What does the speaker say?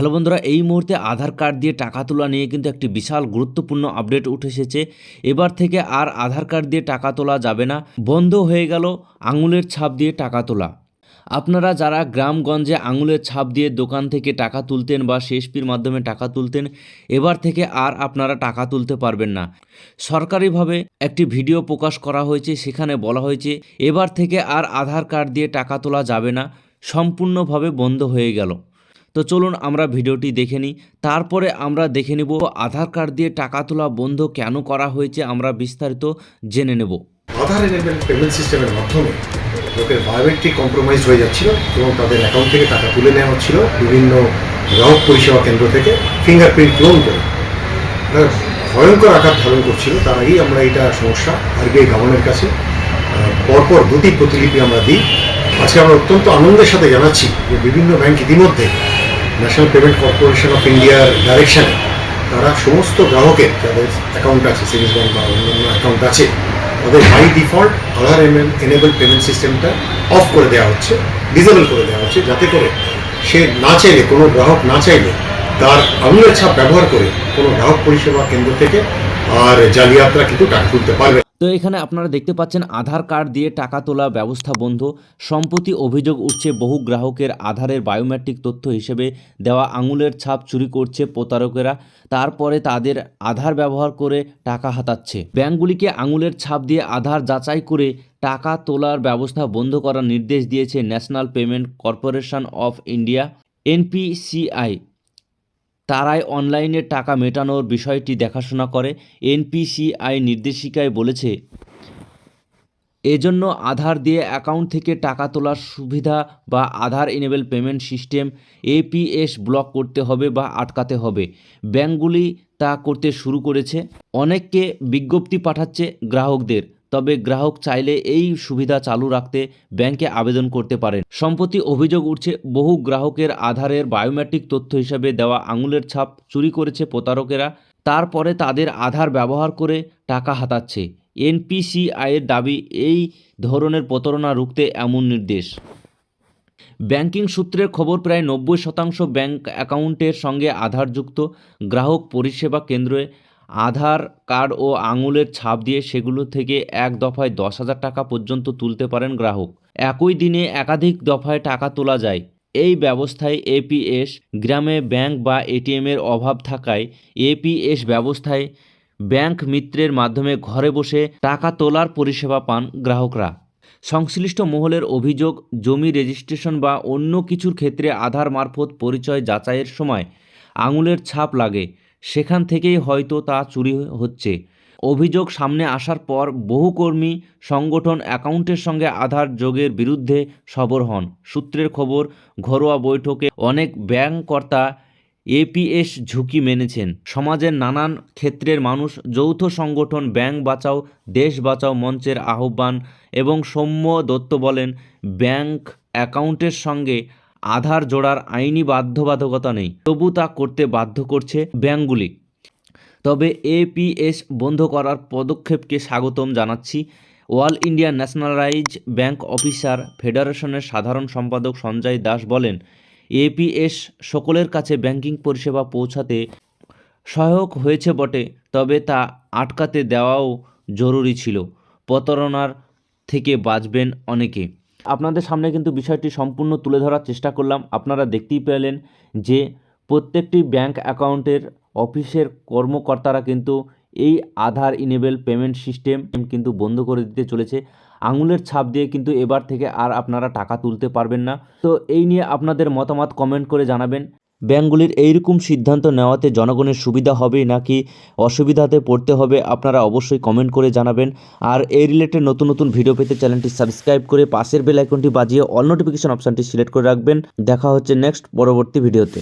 Hello বন্ধুরা, এই মুহূর্তে আধার কার্ড দিয়ে টাকা তোলা নিয়ে কিন্তু একটি বিশাল গুরুত্বপূর্ণ আপডেট উঠে এসেছে। এবার থেকে আর আধার কার্ড দিয়ে টাকা তোলা যাবে না। বন্ধ হয়ে গেল আঙুলের ছাপ দিয়ে টাকা তোলা। আপনারা যারা গ্রামগঞ্জে আঙুলের ছাপ দিয়ে দোকান থেকে টাকা তুলতেন বা শেষপির মাধ্যমে টাকা তুলতেন, এবার থেকে আর আপনারা টাকা তুলতে পারবেন না। সরকারিভাবে একটি ভিডিও প্রকাশ করা হয়েছে, সেখানে বলা হয়েছে, এবার থেকে আর আধার কার্ড দিয়ে টাকা তোলা যাবে না। সম্পূর্ণভাবে বন্ধ হয়ে গেল। তো চলুন আমরা ভিডিওটি দেখে নিই। তারপরে আমরা দেখে নেব আধার কার্ড দিয়ে টাকা তোলা বন্ধ কেন করা হয়েছে আমরা বিস্তারিত জেনে নেব। আধার পেমেন্ট সিস্টেমের মাধ্যমে লোকের বায়োমেট্রিক কম্প্রোমাইজ হয়ে যাচ্ছিল এবং তাদের অ্যাকাউন্ট থেকে টাকা তুলে নেওয়া হচ্ছিল বিভিন্ন গ্রাহক পরিষেবা কেন্দ্র থেকে ফিঙ্গারপ্রিন্ট ক্লোন করে। ভয়ঙ্কর আকার ধারণ করছিল। তার আগেই আমরা এটা সমস্যা আরবিআই গভর্নমেন্টের কাছে পরপর দুটি প্রতিলিপি আমরা দিই। আজকে আমরা অত্যন্ত আনন্দের সাথে জানাচ্ছি যে বিভিন্ন ব্যাংক ইতিমধ্যে ন্যাশনাল পেমেন্ট কর্পোরেশন অফ ইন্ডিয়ার ডাইরেকশনে তারা সমস্ত গ্রাহকের, যাদের অ্যাকাউন্ট আছে সেভিংস ব্যাঙ্ক বা অন্যান্য অ্যাকাউন্ট আছে, তাদের by default Aadhaar enable payment সিস্টেমটা অফ করে দেওয়া হচ্ছে ডিসেবল করে দেওয়া হচ্ছে, যাতে করে সে না চাইলে, কোনো গ্রাহক না চাইলে, তার আঙুলের ছাপ ব্যবহার করে কোনো গ্রাহক পরিষেবা কেন্দ্র থেকে আর জালিয়াতরা কিন্তু টাকা তুলতে পারবে। তো এখানে আপনারা দেখতে পাচ্ছেন, আধার কার্ড দিয়ে টাকা তোলা ব্যবস্থা বন্ধ। সম্প্রতি অভিযোগ উঠছে, বহু গ্রাহকের আধারের বায়োমেট্রিক তথ্য হিসেবে দেওয়া আঙুলের ছাপ চুরি করছে প্রতারকেরা। তারপরে তাদের আধার ব্যবহার করে টাকা হাতাচ্ছে। ব্যাংকগুলিকে আঙুলের ছাপ দিয়ে আধার যাচাই করে টাকা তোলার ব্যবস্থা বন্ধ করার নির্দেশ দিয়েছে National Payment Corporation of India, NPCI. তারাই অনলাইনে টাকা মেটানোর বিষয়টি দেখাশোনা করে, এনপিসিআই নির্দেশিকায় বলেছে। এজন্য আধার দিয়ে অ্যাকাউন্ট থেকে টাকা তোলার সুবিধা বা Aadhaar enable payment system APS block করতে হবে বা আটকাতে হবে। ব্যাংকগুলি তা করতে শুরু করেছে। অনেককে বিজ্ঞপ্তি পাঠাচ্ছে গ্রাহকদের। তবে গ্রাহক চাইলে এই সুবিধা চালু রাখতে ব্যাংকে আবেদন করতে পারেন। সম্প্রতি অভিযোগ উঠছে, বহু গ্রাহকের আধারের বায়োমেট্রিক তথ্য হিসাবে দেওয়া আঙুলের ছাপ চুরি করেছে প্রতারকেরা। তারপরে তাদের আধার ব্যবহার করে টাকা হাতাচ্ছে। এনপিসিআইয়ের দাবি, এই ধরনের প্রতারণা রুখতে এমন নির্দেশ। ব্যাংকিং সূত্রের খবর, প্রায় নব্বই শতাংশ ব্যাংক অ্যাকাউন্টের সঙ্গে আধারযুক্ত গ্রাহক পরিষেবা কেন্দ্রে আধার কার্ড ও আঙুলের ছাপ দিয়ে সেগুলো থেকে এক দফায় দশ হাজার টাকা পর্যন্ত তুলতে পারেন গ্রাহক। একই দিনে একাধিক দফায় টাকা তোলা যায়। এই ব্যবস্থায় এপিএস গ্রামে ব্যাংক বা এটিএমের অভাব থাকায় এপিএস ব্যবস্থায় ব্যাংক মিত্রের মাধ্যমে ঘরে বসে টাকা তোলার পরিষেবা পান গ্রাহকরা। সংশ্লিষ্ট মহলের অভিযোগ, জমি রেজিস্ট্রেশন বা অন্য কিছুর ক্ষেত্রে আধার মারফত পরিচয় যাচাইয়ের সময় আঙুলের ছাপ লাগে। সেখান থেকেই হয়তো তা চুরি হচ্ছে। অভিযোগ সামনে আসার পর বহু কর্মী সংগঠন অ্যাকাউন্টের সঙ্গে আধার যোগের বিরুদ্ধে সবর হন। সূত্রের খবর, ঘরোয়া বৈঠকে অনেক ব্যাংককর্তা এপিএস ঝুঁকি মেনেছেন। সমাজের নানান ক্ষেত্রের মানুষ যৌথ সংগঠন ব্যাংক বাঁচাও, দেশ বাঁচাও মঞ্চের আহ্বান এবং সৌম্য দত্ত বলেন, ব্যাংক অ্যাকাউন্টের সঙ্গে আধার জোড়ার আইনি বাধ্যবাধকতা নেই। তবু তা করতে বাধ্য করছে ব্যাংকগুলি তবে এপিএস বন্ধ করার পদক্ষেপকে স্বাগতম জানাচ্ছি All India nationalise bank officer ফেডারেশনের সাধারণ সম্পাদক সঞ্জয় দাস বলেন, এপিএস সকলের কাছে ব্যাংকিং পরিষেবা পৌঁছাতে সহায়ক হয়েছে বটে, তবে তা আটকাতে দেওয়াও জরুরি ছিল। প্রতারণার থেকে বাঁচবেন অনেকে। আপনাদের সামনে কিন্তু বিষয়টি সম্পূর্ণ তুলে ধরার চেষ্টা করলাম। আপনারা দেখতেই পেলেন যে প্রত্যেকটি ব্যাংক অ্যাকাউন্টের অফিসের কর্মকর্তারা কিন্তু এই আধার ইনেবেল পেমেন্ট সিস্টেম কিন্তু বন্ধ করে দিতে চলেছে। আঙুলের ছাপ দিয়ে কিন্তু এবার থেকে আর আপনারা টাকা তুলতে পারবেন না। তো এই নিয়ে আপনাদের মতামত কমেন্ট করে জানাবেন। ব্যাঙ্কগুলির এইরকম সিদ্ধান্ত নেওয়াতে জনগণের সুবিধা হবে নাকি অসুবিধাতে পড়তে হবে, আপনারা অবশ্যই কমেন্ট করে জানাবেন। আর এই রিলেটেড নতুন নতুন ভিডিও পেতে চ্যানেলটি সাবস্ক্রাইব করে পাশের বেল আইকনটি বাজিয়ে অল নোটিফিকেশন অপশানটি সিলেক্ট করে রাখবেন। দেখা হচ্ছে নেক্সট পরবর্তী ভিডিওতে